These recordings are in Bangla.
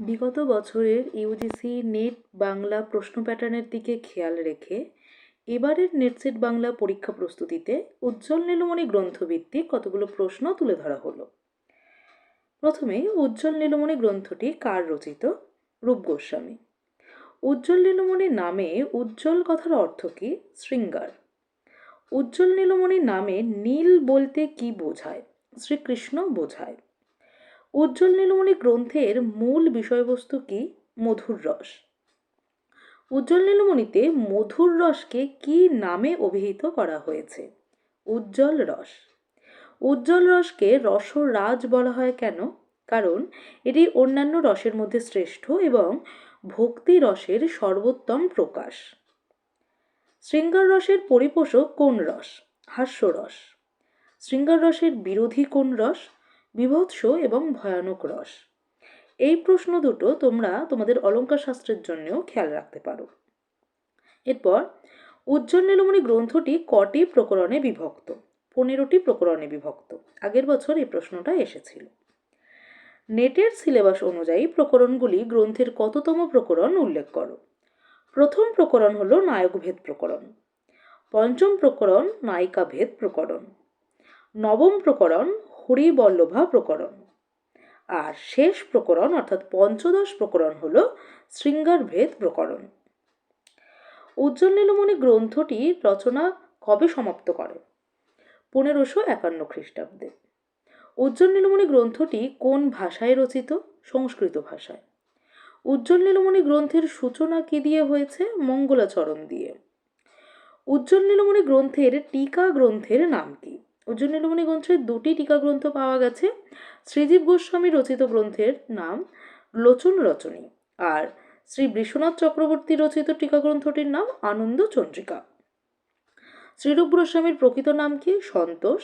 বিগত বছরের ইউজিসি নেট বাংলা প্রশ্ন প্যাটার্নের দিকে খেয়াল রেখে এবারের নেটসেট বাংলা পরীক্ষা প্রস্তুতিতে উজ্জ্বল নীলমণি গ্রন্থভিত্তিক কতগুলো প্রশ্ন তুলে ধরা হলো? প্রথমে, উজ্জ্বল নীলমণি গ্রন্থটি কার রচিত? রূপ গোস্বামী। উজ্জ্বল নীলমণি নামে উজ্জ্বল কথার অর্থ কী? শৃঙ্গার। উজ্জ্বল নীলমণি নামে নীল বলতে কি বোঝায়? শ্রীকৃষ্ণ বোঝায়। উজ্জ্বল নীলমণি গ্রন্থের মূল বিষয়বস্তু কি? মধুর রস। উজ্জ্বল নীলমণিতে মধুর রসকে কি নামে অভিহিত করা হয়েছে? উজ্জ্বল রস। উজ্জ্বল রসকে রসরাজ বলা হয় কেন? কারণ এটি অন্যান্য রসের মধ্যে শ্রেষ্ঠ এবং ভক্তি রসের সর্বোত্তম প্রকাশ। শৃঙ্গার রসের পরিপোষক কোন রস? হাস্যরস। শৃঙ্গার রসের বিরোধী কোন রস? বিভৎস এবং ভয়ানক রস। এই প্রশ্ন দুটো তোমরা তোমাদের অলঙ্কার শাস্ত্রের জন্যও খেয়াল রাখতে পারো। এরপর, উজ্জ্বল নীলমণি গ্রন্থটি কটি প্রকরণে বিভক্ত? পনেরোটি প্রকরণে বিভক্ত। আগের বছর এই প্রশ্নটা এসেছিল। নেটের সিলেবাস অনুযায়ী প্রকরণগুলি গ্রন্থের কততম প্রকরণ উল্লেখ করো। প্রথম প্রকরণ হলো নায়কভেদ প্রকরণ। পঞ্চম প্রকরণ নায়িকাভেদ প্রকরণ। নবম প্রকরণ হরিবল্লভা প্রকরণ। আর শেষ প্রকরণ, অর্থাৎ পঞ্চদশ প্রকরণ হল শৃঙ্গারভেদ প্রকরণ। উজ্জ্বল নীলমণি গ্রন্থটি রচনা কবে সমাপ্ত করে? পনেরোশো একান্ন খ্রিস্টাব্দে। উজ্জ্বল নীলমণি গ্রন্থটি কোন ভাষায় রচিত? সংস্কৃত ভাষায়। উজ্জ্বল নীলমণি গ্রন্থের সূচনা কি দিয়ে হয়েছে? মঙ্গলাচরণ দিয়ে। উজ্জ্বল নীলমণি গ্রন্থের টিকা গ্রন্থের নাম কি? উজ্জ্বল নীলমণি গ্রন্থের দুটি টিকা গ্রন্থ পাওয়া গেছে। শ্রীজীব গোস্বামী রচিত গ্রন্থের নাম লোচন রচনী আর শ্রী বিশ্বনাথ চক্রবর্তী রচিত টিকা গ্রন্থটির নাম আনন্দ চন্দ্রিকা। শ্রীরূপ গোস্বামীর প্রকৃত নাম কি? সন্তোষ।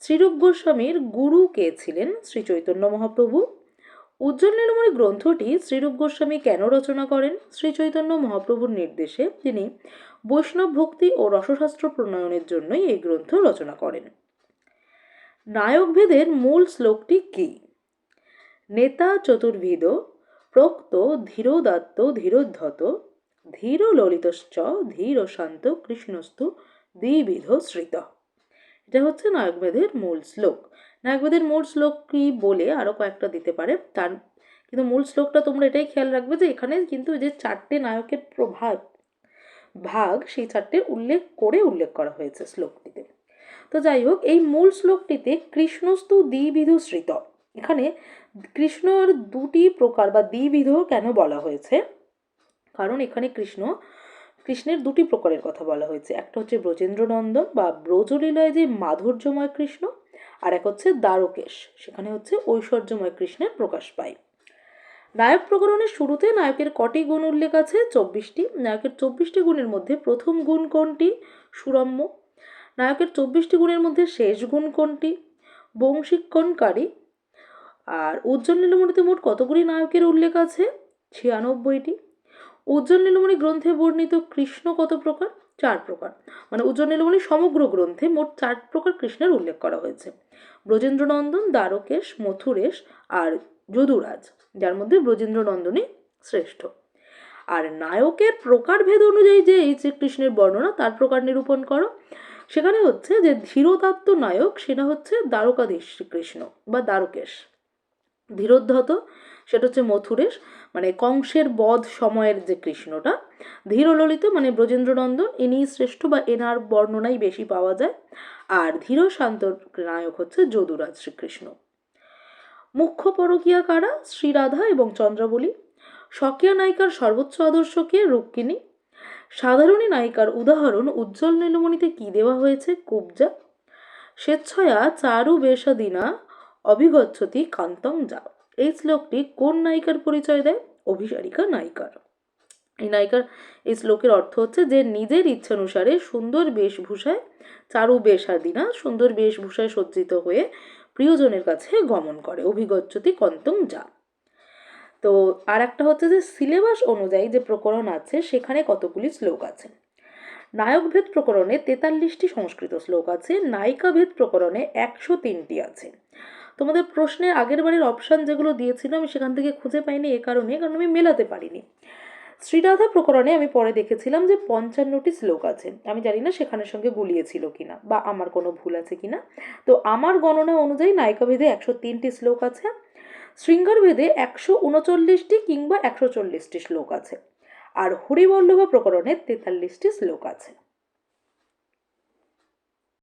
শ্রীরূপ গোস্বামীর গুরু কে ছিলেন? শ্রী চৈতন্য মহাপ্রভু। উজ্জ্বল নীলমণি গ্রন্থটি শ্রীরূপ গোস্বামী কেন রচনা করেন? শ্রী চৈতন্য মহাপ্রভুর নির্দেশে তিনি বৈষ্ণব ভক্তি ও রসশাস্ত্র প্রণয়নের জন্যই এই গ্রন্থ রচনা করেন। নায়কভেদের মূল শ্লোকটি কি? নেতা চতুর্ভিদ প্রোক্ত ধীরোদাত্ত ধীরোদ্ধত ধীর ললিতশ্চ ধীর শান্ত কৃষ্ণস্তু দ্বিবিধ শ্রিত এটা হচ্ছে নায়কভেদের মূল শ্লোক। নায়কভেদের মূল শ্লোক কি বলে আরও কয়েকটা দিতে পারে। তার কিন্তু মূল শ্লোকটা তোমরা এটাই খেয়াল রাখবে যে এখানে কিন্তু যে চারটে নায়কের প্রভাব, ভাগ সেই চারটে উল্লেখ করে উল্লেখ করা হয়েছে শ্লোকটিতে। তো যাই হোক, এই মূল শ্লোকটিতে কৃষ্ণস্তু দ্বিবিধ শ্রিত এখানে কৃষ্ণর দুটি প্রকার বা দ্বিবিধ কেন বলা হয়েছে? কারণ এখানে কৃষ্ণ কৃষ্ণের দুটি প্রকারের কথা বলা হয়েছে। একটা হচ্ছে ব্রজেন্দ্রনন্দন বা ব্রজলীলয় যে মাধুর্যময় কৃষ্ণ, আর এক হচ্ছে দ্বারকেশ। সেখানে হচ্ছে ঐশ্বর্যময় কৃষ্ণের প্রকাশ পায়। নায়ক প্রকরণের শুরুতে নায়কের কটি গুণ উল্লেখ আছে? চব্বিশটি। নায়কের চব্বিশটি গুণের মধ্যে প্রথম গুণ কোনটি? সুরম্য। নায়কের চব্বিশটি গুণের মধ্যে শেষ গুণ কোনটি? বংশীক্ষণকারী আর উজ্জ্বল নীলমণিতে মোট কতগুলি নায়কের উল্লেখ আছে? ছিয়ানব্বইটি। উজ্জ্বল নীলমণি গ্রন্থে বর্ণিত কৃষ্ণ কত প্রকার? চার প্রকার। মানে উজ্জ্বল নীলমণি সমগ্র গ্রন্থে মোট চার প্রকার কৃষ্ণের উল্লেখ করা হয়েছে। ব্রজেন্দ্রনন্দন, দ্বারকেশ, মথুরেশ আর যদুরাজ, যার মধ্যে ব্রজেন্দ্রনন্দনই শ্রেষ্ঠ। আর নায়কের প্রকারভেদ অনুযায়ী যে এই শ্রীকৃষ্ণের বর্ণনা, তার প্রকার নিরূপণ করো। সেখানে হচ্ছে যে ধীরতাত্ত্ব নায়ক, সেটা হচ্ছে দ্বারকাধীশ শ্রীকৃষ্ণ বা দ্বারকেশ। ধীরোদ্ধত, সেটা হচ্ছে মথুরেশ। মানে কংসের বধ সময়ের যে কৃষ্ণটা, ধীরললিত মানে ব্রজেন্দ্রনন্দন ইনি শ্রেষ্ঠ বা এনার বর্ণনাই বেশি পাওয়া যায়। আর ধীর শান্ত নায়ক হচ্ছে যদুরাজ শ্রীকৃষ্ণ। মুখ্য পরকীয়া কারা? শ্রীরাধা এবং চন্দ্রাবলী। স্বকীয় নায়িকার সর্বোচ্চ আদর্শকে রুক্মিণী। সাধারণী নায়িকার উদাহরণ, উজ্জ্বল নীলমণিতে কি দেওয়া হয়েছে? কুবজা। স্বেচ্ছয়া চারু বেশাদিনা, অভিগচ্ছতি কান্তং যা এই শ্লোকটি কোন নায়িকার পরিচয় দেয়? অভিসারিকা নায়িকার। এই নায়িকার এই শ্লোকের অর্থ হচ্ছে যে, নিজের ইচ্ছানুসারে সুন্দর বেশভূষায় চারু বেশাদিনা, সুন্দর বেশভূষায় সজ্জিত হয়ে প্রিয়জনের কাছে গমন করে, অভিগচ্ছতি কন্তং যা। তো আর একটা হচ্ছে যে, সিলেবাস অনুযায়ী যে প্রকরণ আছে, সেখানে কতগুলি শ্লোক আছে? নায়কভেদ প্রকরণে তেতাল্লিশটি সংস্কৃত শ্লোক আছে, নায়িকাভেদ প্রকরণে একশো তিনটি আছে। তোমাদের প্রশ্নের আগের বারের অপশান যেগুলো দিয়েছিল আমি সেখান থেকে খুঁজে পাইনি এ কারণে, কারণ আমি মেলাতে পারিনি। শ্রীরাধা প্রকরণে আমি পরে দেখেছিলাম যে পঞ্চান্নটি শ্লোক আছে। আমি জানি না সেখানের সঙ্গে গুলিয়েছিল কিনা বা আমার কোনো ভুল আছে কিনা। তো আমার গণনা অনুযায়ী নায়িকাভেদে একশো তিনটি শ্লোক আছে, শৃঙ্গারভেদে একশো উনচল্লিশটি কিংবা একশো চল্লিশটি শ্লোক আছে, আর হরিবল্লভা প্রকরণে তেতাল্লিশটি শ্লোক আছে।